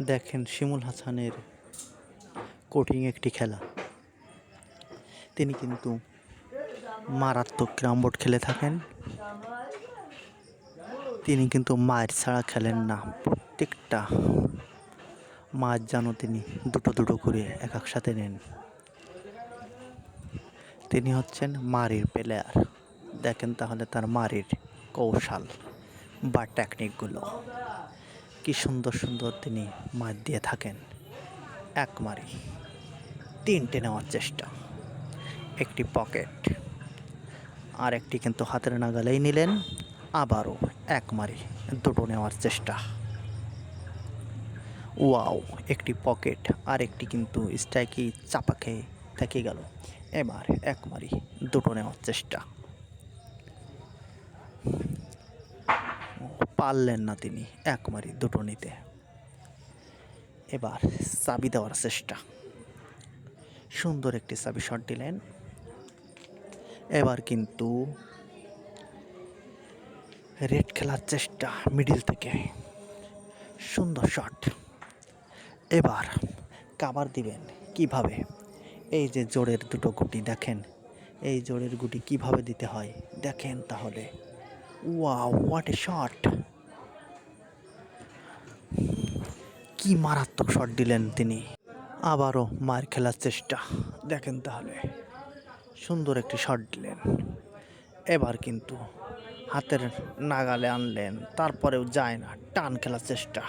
দেখেন শিমুল হাসানের কঠিন একটি খেলা। তিনি কিন্তু মারাত্মক ক্রামবোর্ড খেলে থাকেন। তিনি কিন্তু মায়ের ছাড়া খেলেন না। প্রত্যেকটা মাছ যেন তিনি দুটো দুটো করে এক এক সাথে নেন। তিনি হচ্ছেন মারির প্লেয়ার দেখেন তাহলে তার মারির কৌশল বা টেকনিকগুলো কি সুন্দর সুন্দর তিনি মাছ দিয়ে থাকেন। এক মারি, তিনটে নেওয়ার চেষ্টা। একটি পকেট আর একটি কিন্তু হাতের নাগালেই নিলেন, আবারও এক মারি, দুটো নেওয়ার চেষ্টা। ওয়াও, একটি পকেট আর একটি কিন্তু স্ট্রাইকি চাপা খেয়ে থেকে গেল। এবার এক মারি, দুটো নেওয়ার চেষ্টা। পারলেন না তিনি এক মারি দুটো নিতে। এবার চাবি দেওয়ার চেষ্টা। সুন্দর একটি চাবি শট দিলেন। এবার কিন্তু রেড খেলার চেষ্টা মিডিল থেকে। সুন্দর শট। এবার কাবার দিবেন কীভাবে? এই যে জোরের দুটো গুটি দেখেন। এই জোরের গুটি কীভাবে দিতে হয়? দেখেন তাহলে। ওয়াও হোয়াট এ শট কি মারাত্মক শট দিলেন তিনি। আবারও মার খেলার চেষ্টা। দেখেন তাহলে, সুন্দর একটি শট দিলেন। এবার কিন্তু হাতের নাগালে আনলেন, তারপরেও যায় না, টান খেলার চেষ্টা।